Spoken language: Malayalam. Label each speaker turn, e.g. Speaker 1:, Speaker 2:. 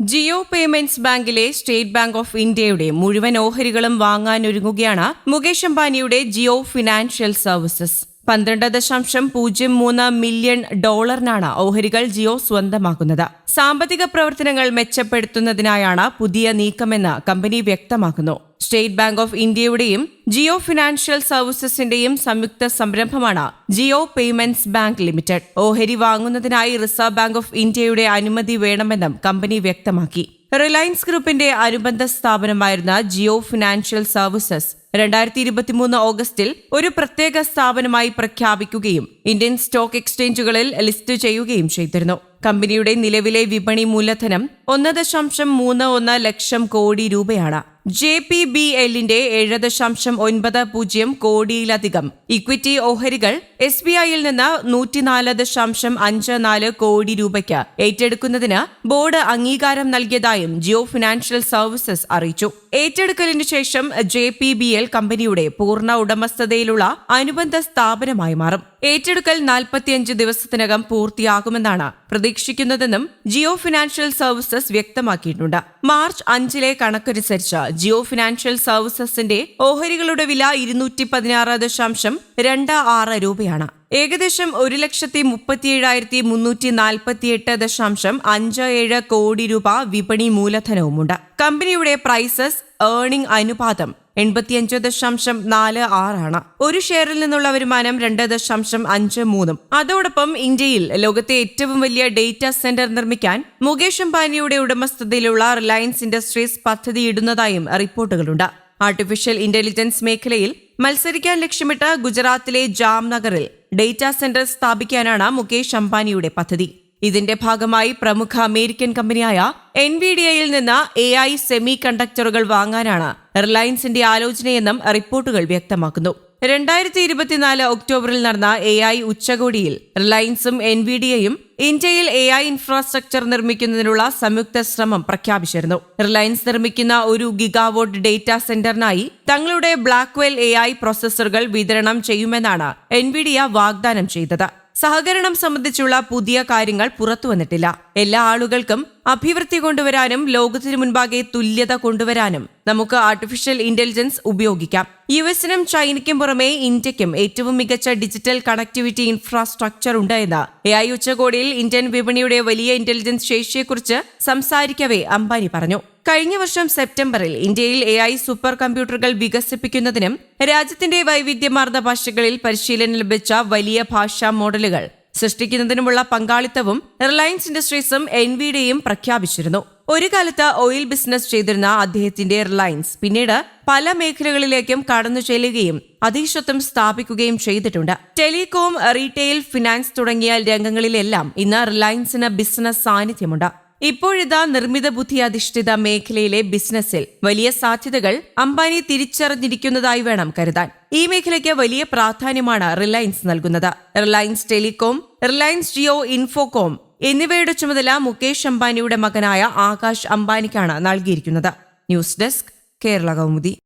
Speaker 1: ജിയോ പേയ്മെന്റ്സ് ബാങ്കിലെ സ്റ്റേറ്റ് ബാങ്ക് ഓഫ് ഇന്ത്യയുടെ മുഴുവൻ ഓഹരികളും വാങ്ങാനൊരുങ്ങുകയാണ് മുകേഷ് അംബാനിയുടെ ജിയോ ഫിനാൻഷ്യൽ സർവീസസ്. പന്ത്രണ്ട് ദശാംശം പൂജ്യം മൂന്ന് മില്യൺ ഡോളറിനാണ് ഓഹരികൾ ജിയോ സ്വന്തമാക്കുന്നത്. സാമ്പത്തിക പ്രവർത്തനങ്ങൾ മെച്ചപ്പെടുത്തുന്നതിനായാണ് പുതിയ നീക്കമെന്ന് കമ്പനി വ്യക്തമാക്കുന്നു. സ്റ്റേറ്റ് ബാങ്ക് ഓഫ് ഇന്ത്യയുടെയും ജിയോ ഫിനാൻഷ്യൽ സർവീസസിന്റെയും സംയുക്ത സംരംഭമാണ് ജിയോ പേയ്മെന്റ്സ് ബാങ്ക് ലിമിറ്റഡ് ഓഹരി വാങ്ങുന്നതിനായി റിസർവ് ബാങ്ക് ഓഫ് ഇന്ത്യയുടെ അനുമതി വേണമെന്നും കമ്പനി വ്യക്തമാക്കി. റിലയൻസ് ഗ്രൂപ്പിന്റെ അനുബന്ധ സ്ഥാപനമായിരുന്ന ജിയോ ഫിനാൻഷ്യൽ സർവീസസ് രണ്ടായിരത്തി ഇരുപത്തിമൂന്ന് ഓഗസ്റ്റിൽ ഒരു പ്രത്യേക സ്ഥാപനമായി പ്രഖ്യാപിക്കുകയും ഇന്ത്യൻ സ്റ്റോക്ക് എക്സ്ചേഞ്ചുകളിൽ ലിസ്റ്റ് ചെയ്യുകയും ചെയ്തിരുന്നു. കമ്പനിയുടെ നിലവിലെ വിപണി മൂലധനം ഒന്ന് ദശാംശം മൂന്ന് ഒന്ന് ലക്ഷം കോടി രൂപയാണ്. ജെ പി ബി എല്ലിന്റെ ഏഴ് ദശാംശം ഒൻപത് പൂജ്യം കോടിയിലധികം ഇക്വിറ്റി ഓഹരികൾ എസ് ബി ഐയിൽ നിന്ന് നൂറ്റിനാല് ദശാംശം അഞ്ച് നാല് കോടി രൂപയ്ക്ക് ഏറ്റെടുക്കുന്നതിന് ബോർഡ് അംഗീകാരം നൽകിയതായും ജിയോ ഫിനാൻഷ്യൽ സർവീസസ് അറിയിച്ചു. ഏറ്റെടുക്കലിന് ശേഷം ജെ പി ബി എൽ കമ്പനിയുടെ പൂർണ ഉടമസ്ഥതയിലുള്ള അനുബന്ധ സ്ഥാപനമായി മാറും. ഏറ്റെടുക്കൽ നാൽപ്പത്തിയഞ്ച് ദിവസത്തിനകം പൂർത്തിയാകുമെന്നാണ് പ്രതീക്ഷിക്കുന്നതെന്നും ജിയോ ഫിനാൻഷ്യൽ സർവീസസ് വ്യക്തമാക്കിയിട്ടുണ്ട്. മാർച്ച് അഞ്ചിലെ കണക്കനുസരിച്ച് ജിയോ ഫിനാൻഷ്യൽ സർവീസസിന്റെ ഓഹരികളുടെ വില ഇരുന്നൂറ്റി പതിനാറ് ദശാംശം രണ്ട് ആറ് രൂപയാണ്. ഏകദേശം ഒരു ലക്ഷത്തി മുപ്പത്തിയേഴായിരത്തി മുന്നൂറ്റി നാൽപ്പത്തിയെട്ട് ദശാംശം അഞ്ച് ഏഴ് കോടി രൂപ വിപണി മൂലധനവുമുണ്ട്. കമ്പനിയുടെ പ്രൈസസ് ഏർണിംഗ് അനുപാതം എൺപത്തിയഞ്ച് ദശാംശം നാല് ആറാണ്. ഒരു ഷെയറിൽ നിന്നുള്ള വരുമാനം രണ്ട് ദശാംശം അഞ്ച് മൂന്നും. അതോടൊപ്പം ഇന്ത്യയിൽ ലോകത്തെ ഏറ്റവും വലിയ ഡേറ്റാ സെന്റർ നിർമ്മിക്കാൻ മുകേഷ് അംബാനിയുടെ ഉടമസ്ഥതയിലുള്ള റിലയൻസ് ഇൻഡസ്ട്രീസ് പദ്ധതിയിടുന്നതായും റിപ്പോർട്ടുകളുണ്ട്. ആർട്ടിഫിഷ്യൽ ഇന്റലിജൻസ് മേഖലയിൽ മത്സരിക്കാൻ ലക്ഷ്യമിട്ട് ഗുജറാത്തിലെ ജാംനഗറിൽ ഡേറ്റാ സെന്റർ സ്ഥാപിക്കാനാണ് മുകേഷ് അംബാനിയുടെ പദ്ധതി. ഇതിന്റെ ഭാഗമായി പ്രമുഖ അമേരിക്കൻ കമ്പനിയായ എൻ വി ഡി എയിൽ നിന്ന് എ ഐ സെമി കണ്ടക്ടറുകൾ വാങ്ങാനാണ് റിലയൻസിന്റെ ആലോചനയെന്നും റിപ്പോർട്ടുകൾ വ്യക്തമാക്കുന്നു. രണ്ടായിരത്തി ഇരുപത്തിനാല് ഒക്ടോബറിൽ നടന്ന എ ഐ ഉച്ചകോടിയിൽ റിലയൻസും എൻ വി ഡി എയും ഇന്ത്യയിൽ എ ഐ ഇൻഫ്രാസ്ട്രക്ചർ നിർമ്മിക്കുന്നതിനുള്ള സംയുക്ത ശ്രമം പ്രഖ്യാപിച്ചിരുന്നു. റിലയൻസ് നിർമ്മിക്കുന്ന ഒരു ഗിഗാവോട്ട് ഡേറ്റാ സെന്ററിനായി തങ്ങളുടെ ബ്ലാക്ക്വെൽ എ ഐ പ്രോസസ്സറുകൾ വിതരണം ചെയ്യുമെന്നാണ് എൻവിഡിയ വാഗ്ദാനം ചെയ്തത്. സഹകരണം സംബന്ധിച്ചുള്ള പുതിയ കാര്യങ്ങൾ പുറത്തു വന്നിട്ടില്ല. എല്ലാ ആളുകൾക്കും അഭിവൃദ്ധി കൊണ്ടുവരാനും ലോകത്തിനു മുൻപാകെ തുല്യത കൊണ്ടുവരാനും നമുക്ക് ആർട്ടിഫിഷ്യൽ ഇന്റലിജൻസ് ഉപയോഗിക്കാം. യു എസിനും ചൈനയ്ക്കും പുറമെ ഇന്ത്യയ്ക്കും ഏറ്റവും മികച്ച ഡിജിറ്റൽ കണക്ടിവിറ്റി ഇൻഫ്രാസ്ട്രക്ചർ ഉണ്ട് എന്ന് എ ഐ ഉച്ചകോടിയിൽ ഇന്ത്യൻ വിപണിയുടെ വലിയ ഇന്റലിജൻസ് ശേഷിയെക്കുറിച്ച് സംസാരിക്കവേ അംബാനി പറഞ്ഞു. കഴിഞ്ഞ വർഷം സെപ്റ്റംബറിൽ ഇന്ത്യയിൽ എ ഐ സൂപ്പർ കമ്പ്യൂട്ടറുകൾ വികസിപ്പിക്കുന്നതിനും രാജ്യത്തിന്റെ വൈവിധ്യമാർന്ന ഭാഷകളിൽ പരിശീലനം ലഭിച്ച വലിയ ഭാഷാ മോഡലുകൾ സൃഷ്ടിക്കുന്നതിനുമുള്ള പങ്കാളിത്തവും റിലയൻസ് ഇൻഡസ്ട്രീസും എൻവിഡിയും പ്രഖ്യാപിച്ചിരുന്നു. ഒരു കാലത്ത് ഓയിൽ ബിസിനസ് ചെയ്തിരുന്ന അദ്ദേഹത്തിന്റെ റിലയൻസ് പിന്നീട് പല മേഖലകളിലേക്കും കടന്നു ചെല്ലുകയും അധീശത്വം സ്ഥാപിക്കുകയും ചെയ്തിട്ടുണ്ട്. ടെലികോം റീറ്റെയിൽ ഫിനാൻസ് തുടങ്ങിയ രംഗങ്ങളിലെല്ലാം ഇന്ന് റിലയൻസിന് ബിസിനസ് സാന്നിധ്യമുണ്ട്. ഇപ്പോഴിതാ നിർമ്മിത ബുദ്ധി അധിഷ്ഠിത മേഖലയിലെ ബിസിനസ്സിൽ വലിയ സാധ്യതകൾ അംബാനി തിരിച്ചറിഞ്ഞിരിക്കുന്നതായി വേണം കരുതാൻ. ഈ മേഖലയ്ക്ക് വലിയ പ്രാധാന്യമാണ് റിലയൻസ് നൽകുന്നത്. Reliance telecom Reliance Jio Infocomm എന്നിവയുടെ ചുമതല മുകേഷ് അംബാനിയുടെ മകനായ ആകാശ് അംബാനിക്കാണ് നൽകിയിരിക്കുന്നത്. News desk Kerala Kaumudi.